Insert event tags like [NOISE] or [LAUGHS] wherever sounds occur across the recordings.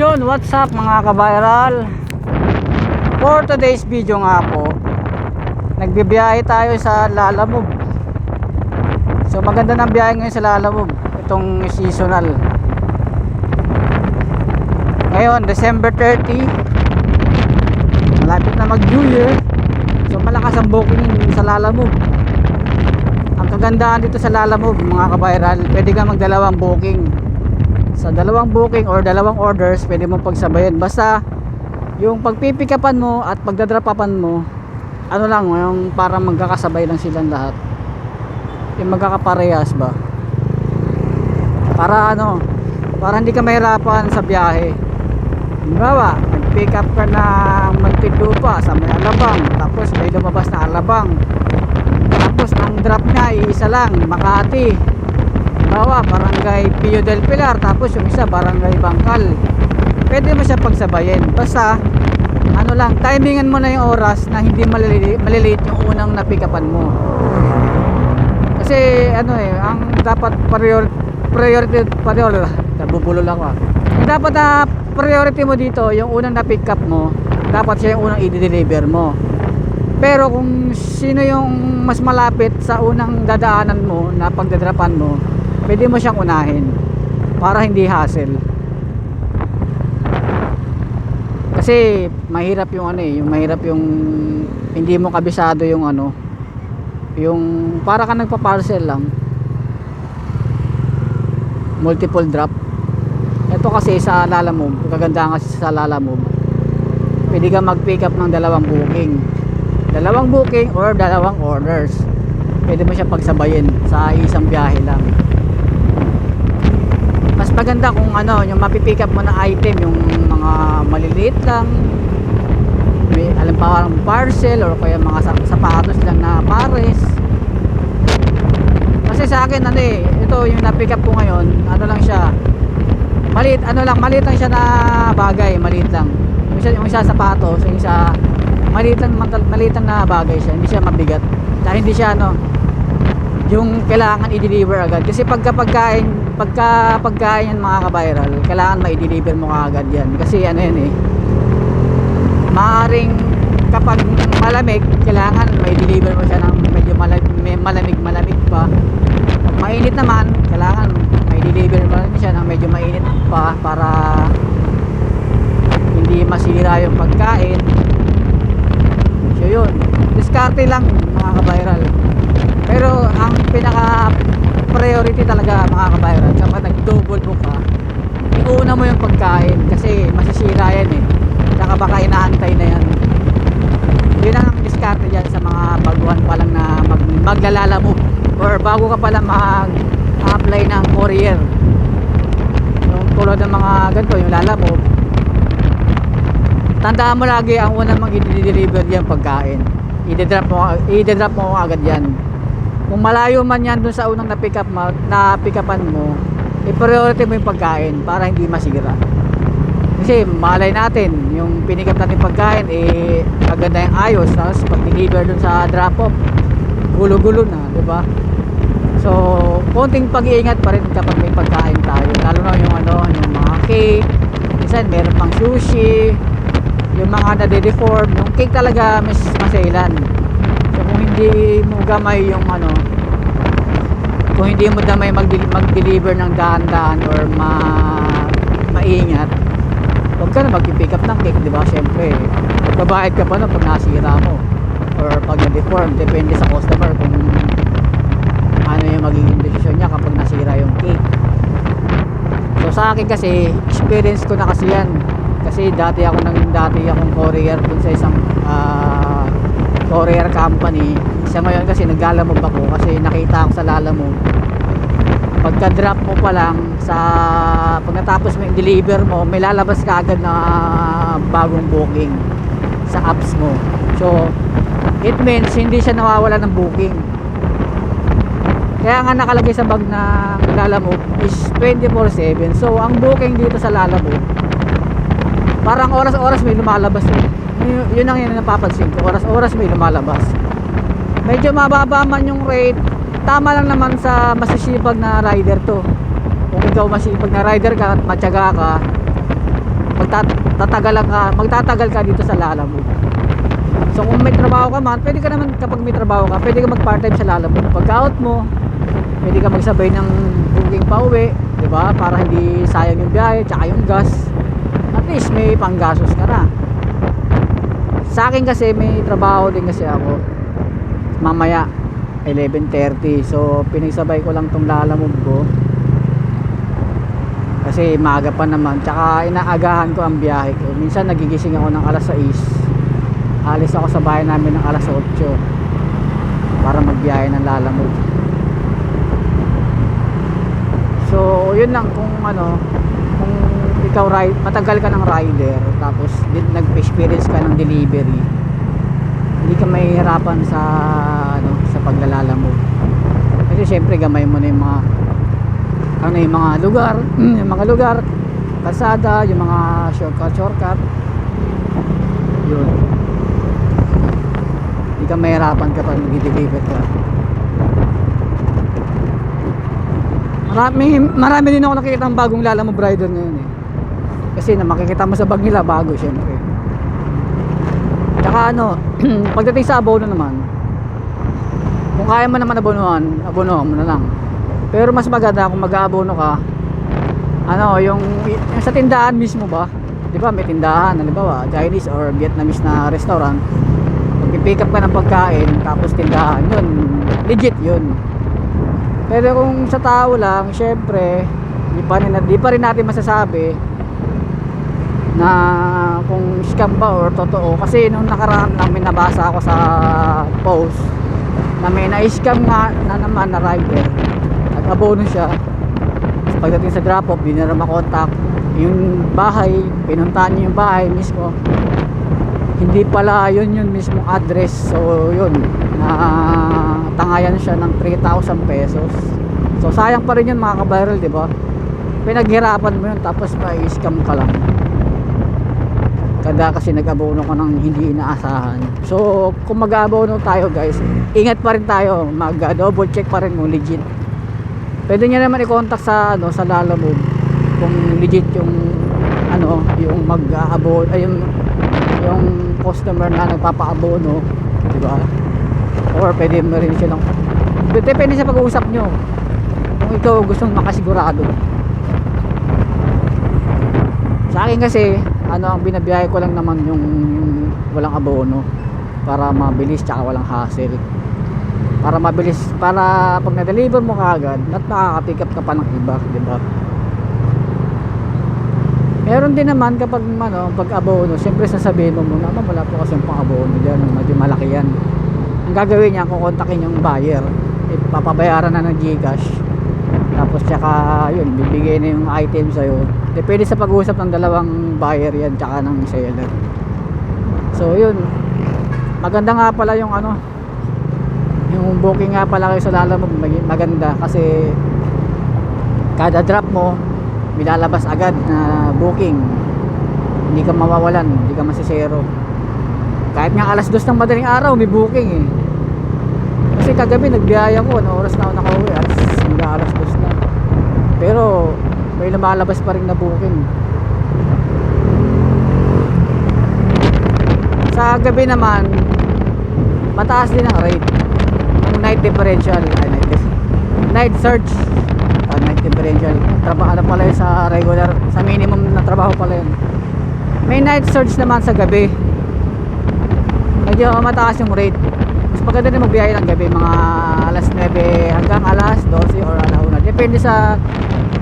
Yun, what's up mga kabayral? For today's video nga po, nagbibiyahe tayo sa Lalamove. So maganda ng biyahe ngayon sa Lalamove, itong seasonal. Ngayon, December 30, malapit na mag New Year. So malakas ang booking sa Lalamove. Ang kagandahan dito sa Lalamove mga kabayral, pwede ka magdalawang booking sa dalawang booking or dalawang orders pwede mo pagsabayan. Basta yung pagpipikapan mo at pagdadrapapan mo ano lang yung para magkakasabay lang silang lahat. Yung magkakaparehas ba? Para ano para hindi ka mahirapan sa biyahe. Halimbawa, nag-pick up ka ng Magtilupa sa may Alabang tapos may lumabas na Alabang. Tapos ang drop niya isa lang Makati Bawa, barangay Pio del Pilar tapos yung isa barangay Bangkal. Pwede mo siya pagsabayin. Basta ano lang, timingan mo na yung oras na hindi maliliit, maliliit yung unang napikapan mo. Kasi ano eh ang dapat priority priority priority nabubulol ako ah. Dapat na priority mo dito yung unang na up mo dapat siya yung unang i-deliver mo. Pero kung sino yung mas malapit sa unang dadaanan mo na pagdadrapan mo pwede mo siyang unahin para hindi hassle. Kasi mahirap yung ano eh yung mahirap yung hindi mo kabisado yung ano yung para ka nagpa-parcel lang. Multiple drop. Ito kasi sa Lalamove kagandahan kasi sa Lalamove pwede ka mag pick up ng dalawang booking. Dalawang booking or dalawang orders. Pwede mo siya pagsabayin sa isang biyahe lang mas maganda kung ano yung mapipick up mo na item yung mga maliliit lang. May alam pa parang parcel or kaya mga sap- sapatos lang na pares. Kasi sa akin ano eh ito yung na-pick up ko ngayon ano lang siya maliit ano lang maliit lang siya na bagay maliit lang. Yung isa, yung isa sapatos yung isa maliit lang maliit lang na bagay siya hindi siya mabigat. Dahil hindi siya ano yung kailangan i-deliver agad. Kasi pagka pagkain pagka pagkain mga kabiral kailangan ma-deliver mo agad yan. Kasi ano yan eh maaring kapag malamig kailangan ma-deliver mo siya ng medyo malamig, malamig malamig pa. Pag mainit naman kailangan ma-deliver mo rin siya ng medyo mainit pa para hindi masira yung pagkain. So yun. Diskarte lang mga kabiral pero ang pinaka priority talaga mga kabayaran. Kapag nag double book ka iuna mo yung pagkain kasi masisira yan eh. Saka baka inaantay na yan. Yun ang diskarte dyan sa mga baguhan pa lang na mag, maglalala mo. Or bago ka pala mag apply ng courier. Yung tulad ng mga ganito yung lala mo. Tandaan mo lagi ang unang mag i-deliver yan pagkain. I-drop mo, i-drop mo agad yan kung malayo man yan dun sa unang na pick up na pick upan mo i-priority mo yung pagkain para hindi masira. Kasi malay natin yung pinikap natin pagkain eh maganda yung ayos tapos pag deliver dun sa drop off gulo-gulo na di ba? So konting pag-iingat pa rin kapag may pagkain tayo. Lalo na yung ano yung mga cake. Minsan meron pang sushi. Yung mga nade-deform yung cake talaga mas masailan hindi mo gamay yung ano kung hindi mo damay mag- mag-deliver ng dahan-dahan or ma maingat huwag ka na mag-pick up ng cake di ba? Syempre magbabayad ka pa na pag nasira mo or pag na-deform depende sa customer kung ano yung magiging desisyon niya kapag nasira yung cake. So sa akin kasi experience ko na kasi yan. Kasi dati ako nang dati akong courier dun sa isang ah, courier company. Sa ngayon kasi naglalamog ako kasi nakita ko sa lalamog pagka drop mo pa lang sa pag natapos mo yung deliver mo may lalabas ka agad na bagong booking sa apps mo. So it means hindi siya nawawala ng booking. Kaya nga nakalagay sa bag ng lalamog is 24-7 so ang booking dito sa lalamog parang oras-oras may lumalabas eh. Yun, yun ang yun napapansin ko oras-oras may lumalabas medyo mababa man yung rate tama lang naman sa masisipag na rider to kung ikaw masipag na rider ka at matyaga ka magtat tatagalan ka, magtatagal ka dito sa Lalamove. So kung may trabaho ka man, pwede ka naman kapag may trabaho ka, pwede ka mag part-time sa Lalamove. Pag out mo, pwede ka magsabay ng booking pa uwi, 'di ba? Para hindi sayang yung biyahe, tsaka yung gas. At least may panggasos ka na. Sa akin kasi may trabaho din kasi ako. Mamaya 11:30. So pinagsabay ko lang tong Lalamove ko. Kasi maaga pa naman. Tsaka inaagahan ko ang biyahe ko. Minsan nagigising ako ng alas 6. Alis ako sa bahay namin ng alas 8 para magbiyahe ng Lalamove. So, yun lang kung ano, ikaw ride, matagal ka ng rider tapos nag-experience ka ng delivery. Hindi ka mahihirapan sa ano, sa paglalamove. Kasi syempre gamay mo na yung mga ano yung mga lugar, [CLEARS THROAT] yung mga lugar, kalsada, yung mga shortcut, shortcut. Yun. Hindi ka mahirapan kapag nag-deliver ka. Marami, marami din ako nakikita ng bagong Lalamove rider ngayon eh. Kasi na makikita mo sa bag nila bago syempre. Tsaka ano, [CLEARS THROAT] pagdating sa abono naman, kung kaya mo naman abonuhan, abonohan mo na lang. Pero mas maganda kung mag-aabono ka, ano, yung, yung sa tindahan mismo ba? 'Di ba may tindahan, halimbawa, Chinese or Vietnamese na restaurant. Pipick up ka ng pagkain, tapos tindahan, yun, legit yun. Pero kung sa tao lang, syempre, di pa rin, di pa rin natin masasabi na kung scam ba or totoo. Kasi nung nakaraan lang may nabasa ako sa post na may na-scam nga na naman na rider. Nag-abono siya. So, pagdating sa drop-off, di na rin makontak. Yung bahay, pinuntahan niya yung bahay mismo. Hindi pala yun yung mismong address. So yun, na tangayan siya ng 3,000 pesos. So sayang pa rin yun mga kabarrel, di ba? Pinaghirapan mo yun tapos may scam ka lang. Kada kasi nag-abono ka ng hindi inaasahan. So kung mag-abono tayo guys, ingat pa rin tayo. Mag-double check pa rin kung legit. Pwede niya naman i-contact sa ano sa Lalamove kung legit yung ano, yung mag-aabono ay yung yung customer na nagpapaabono, di ba? Or pwede mo rin silang depende sa pag-uusap nyo kung ikaw gustong makasigurado sa akin kasi ano ang binabiyahe ko lang naman yung, yung walang abono. Para mabilis tsaka walang hassle. Para mabilis para pag na-deliver mo kaagad at makaka-pick up ka pa ng iba di ba? Meron din naman kapag ano pag abono syempre sasabihin mo muna "Ma'am, wala po kasi pang abono dyan medyo malaki yan. Ang gagawin niya kukontakin yung buyer. Ipapabayaran na ng Gcash. Tapos tsaka yun bibigay na yung item sa'yo. Depende sa pag-uusap ng dalawang buyer yan tsaka ng seller. So yun. Maganda nga pala yung ano yung booking nga pala kayo sa Lalamove mag- maganda kasi kada drop mo milalabas agad na booking. Hindi ka mawawalan hindi ka masisero. Kahit nga alas dos ng madaling araw may booking eh. Kasi kagabi nagbiyaya ko ano oras na ako nakauwi? Alas, hanggang alas dos na. Pero may lumalabas pa rin na booking sa gabi naman mataas din ang rate. Yung night differential ay night, night surge ah, night differential. Trabaho ano pala yun sa regular sa minimum na trabaho pala yun. May night surge naman sa gabi. Medyo mataas yung rate. Mas maganda din magbiyahe ng gabi mga alas 9 hanggang alas 12 or alauna. Depende sa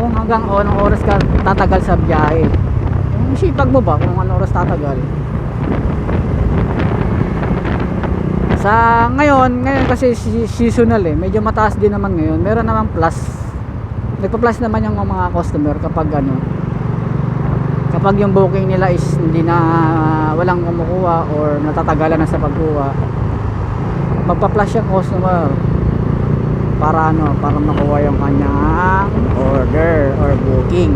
kung hanggang anong oras ka tatagal sa biyahe. Yung sipag mo ba kung anong oras tatagal sa ngayon ngayon kasi si- seasonal eh. Medyo mataas din naman ngayon. Meron naman plus. Nagpa-plus naman yung mga customer kapag ano kapag yung booking nila is hindi na walang kumukuha or natatagalan na sa pagkuha magpa-flash yung customer para ano para makuha yung kanyang order or booking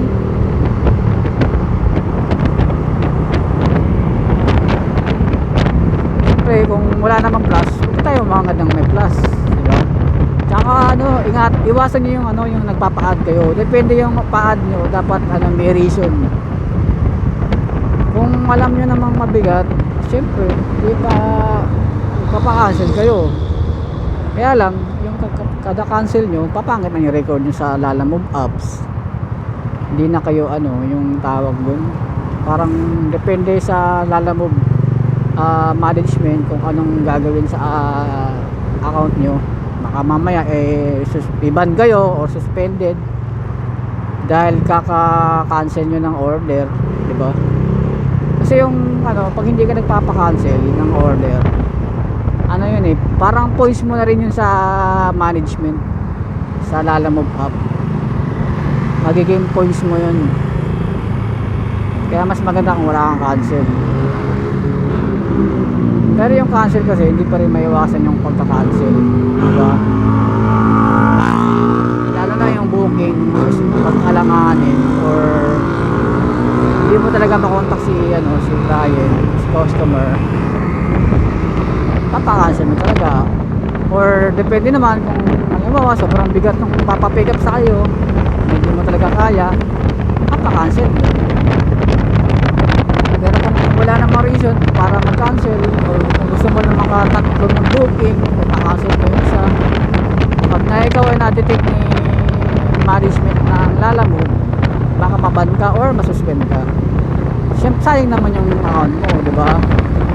Siyempre kung wala namang plus. Huwag tayo umangad ng may plus di ba? Tsaka ano, ingat, iwasan niyo yung ano, yung nagpapa-add kayo. Depende yung pa-add nyo, dapat ano, may reason. kung alam nyo namang mabigat syempre di pa papakancel kayo. Kaya lang yung ka- ka- kada cancel nyo papangit na yung record nyo sa Lala Move apps. Hindi na kayo ano yung tawag dun. Parang depende sa Lala Move ah, management kung anong gagawin sa ah, account nyo. Baka mamaya eh i-ban kayo or suspended. Dahil kaka-cancel nyo ng order di ba? Kasi yung ano pag hindi ka nagpapa-cancel ng order ano yun eh parang points mo na rin yun sa management sa Lala Move app. Magiging points mo yun. Kaya mas maganda kung wala kang cancel pero yung cancel kasi hindi pa rin maiwasan yung pagka-cancel diba? Lalo na yung booking pag alanganin or hindi mo talaga makontak si ano si client si customer. Papakancel mo talaga. Or depende naman kung halimbawa sobrang bigat ng papapick up sa kayo. Hindi mo talaga kaya. Papakancel mo wala namang reason para mag-cancel. Or kung gusto mo na makatatlo ng booking papakancel mo yung isa pag na ikaw ay na-detect ni management ng lalamo baka maban ka or masuspend ka. Siyempre sayang naman yung account mo di ba?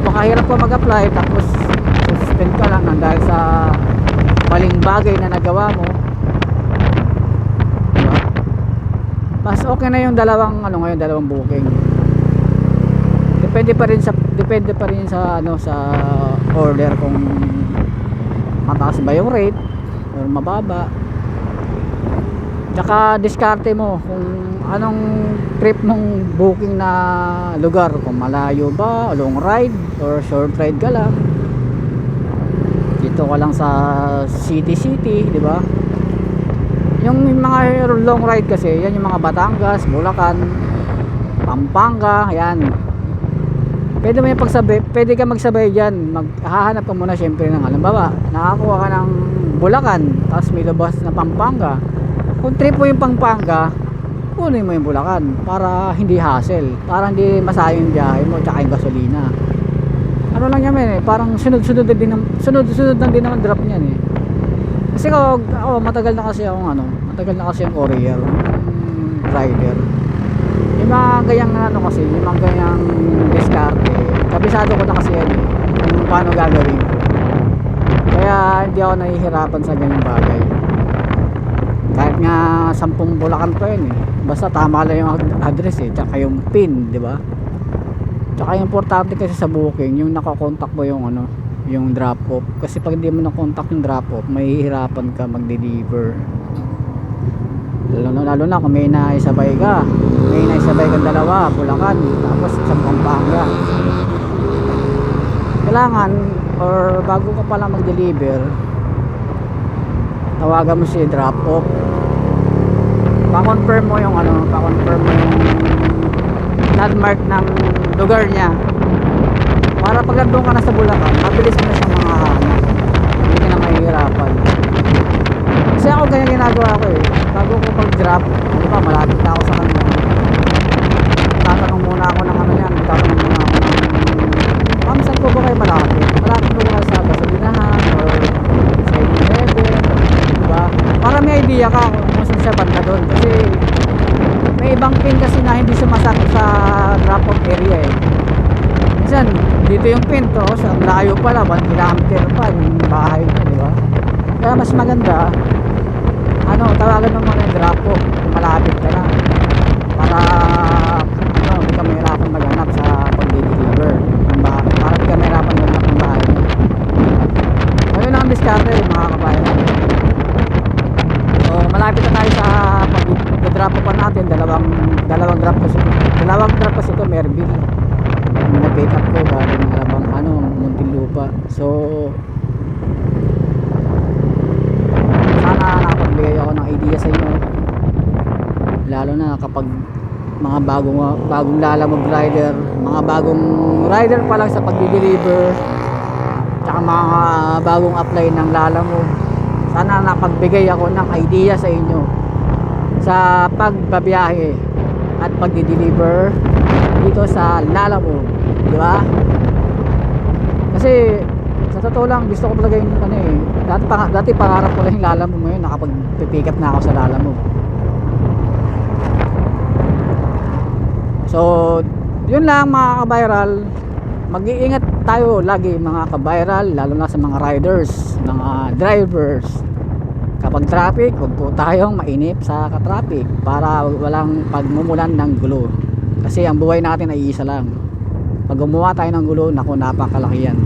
Makahirap ka mag-apply tapos suspend ka lang dahil sa maling bagay na nagawa mo. Di ba? Mas okay na yung dalawang ano ngayon dalawang booking depende pa rin sa depende pa rin sa ano sa order kung mataas ba yung rate or mababa. Tsaka diskarte mo kung anong trip mong booking na lugar. Kung malayo ba long ride or short ride ka lang. Dito ka lang sa city city di ba? Yung mga long ride kasi yan yung mga Batangas, Bulacan Pampanga yan pwede mo yung pagsabay pwede ka magsabay dyan. Maghahanap ka muna syempre ng halimbawa nakakuha ka ng Bulacan tapos may labas na Pampanga. Kung trip mo yung Pampanga kunin mo yung Bulacan para hindi hassle para hindi masayang yung biyahe mo tsaka yung gasolina. Ano lang yan eh parang sunod-sunod na din sunod-sunod lang din naman drop niyan eh. Kasi ako, ako matagal na kasi akong ano matagal na kasi ang courier yung rider. Yung mga ganyang ano kasi yung mga ganyang kabisado ko na kasi yan eh. Kung paano gagawin. Kaya hindi ako nahihirapan sa ganyang bagay. Kahit nga sampung bulakan pa yun eh. Basta tama lang yung ad- address eh. Tsaka yung pin di ba? Tsaka yung importante kasi sa booking yung nakakontak mo yung ano yung drop off. Kasi pag hindi mo nakontak yung drop off mahihirapan ka mag-deliver. Lalo na, lalo na kung may naisabay ka. May naisabay kang dalawa Bulacan. Tapos isang Pampanga kailangan or bago ka pala mag-deliver tawagan mo si drop off pa-confirm mo yung ano pa-confirm mo yung landmark ng lugar niya. Para pag nandun ka na sa Bulacan mabilis mo na siyang mga hanap hindi ka na mahihirapan. Kasi ako ganyan ginagawa ko eh. Bago ko pag drop di ba malapit na ako sa kanya. Tatanong muna ako ng ano yan tatanong muna ako ng ma'am saan po ba kayo malapit malapit po ba kayo sa gasolinahan or sa 7-Eleven diba para may idea ka kung saan siya banda doon kasi may ibang pin kasi na hindi sumasakot sa drop off area eh. Minsan dito yung pin to sa layo pala 1 kilometer pa yung bahay niya di ba? Kaya mas maganda ano tawagan mo yung drop off malapit ka na para ano hindi ka mahirapan maghanap sa pag-deliver ng bahay para hindi ka mahirapan maghanap ng bahay mo ayun lang ang diskarte mga kabayan So, malapit na tayo sa pag-drop pa natin. Dalawang dalawang drop kasi dalawang drop kasi ito Merville. Yung na-pick up ko galing Alabang ano, Muntinlupa. So sana nakapagbigay ako ng idea sa inyo. Lalo na kapag mga bagong bagong lalamog rider, mga bagong rider pa lang sa pag-deliver, tsaka mga bagong apply ng lalamog sana napagbigay ako ng idea sa inyo sa pagbabiyahe at pagdi-deliver dito sa Lalamove di ba? Kasi sa totoo lang gusto ko talaga yung ano eh dati, pang, dati pangarap ko lang yung Lalamove ngayon nakapag pick up na ako sa Lalamove so yun lang mga ka-viral. Mag-iingat tayo lagi mga ka-viral lalo na sa mga riders mga drivers. Kapag traffic huwag po tayong mainip sa ka-traffic para walang pagmumulan ng gulo. Kasi ang buhay natin ay isa lang. Pag gumawa tayo ng gulo naku napakalaki yan.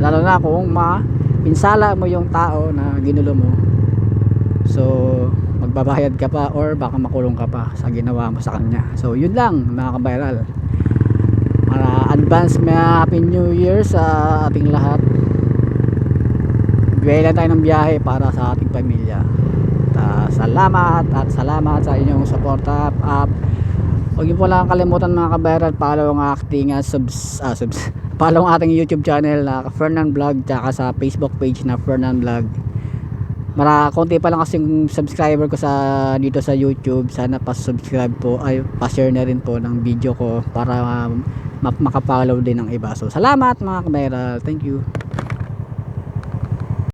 Lalo na kung ma-pinsala mo yung tao na ginulo mo. So magbabayad ka pa or baka makulong ka pa sa ginawa mo sa kanya. So yun lang mga ka-viral para advance may happy new year sa ating lahat. Bigay tayo ng biyahe para sa ating pamilya. Ta- salamat at salamat sa inyong suporta up huwag niyo po lang kalimutan mga kabayaran follow ang acting at subs, ah, subs [LAUGHS] follow ang ating youtube channel na Fernan Vlog tsaka sa facebook page na Fernan Vlog Mara, konti pa lang kasing subscriber ko sa dito sa YouTube. Sana pa-subscribe po ay pa-share na rin po ng video ko para uh, makapollow din ng iba. So salamat mga kameral. Thank you.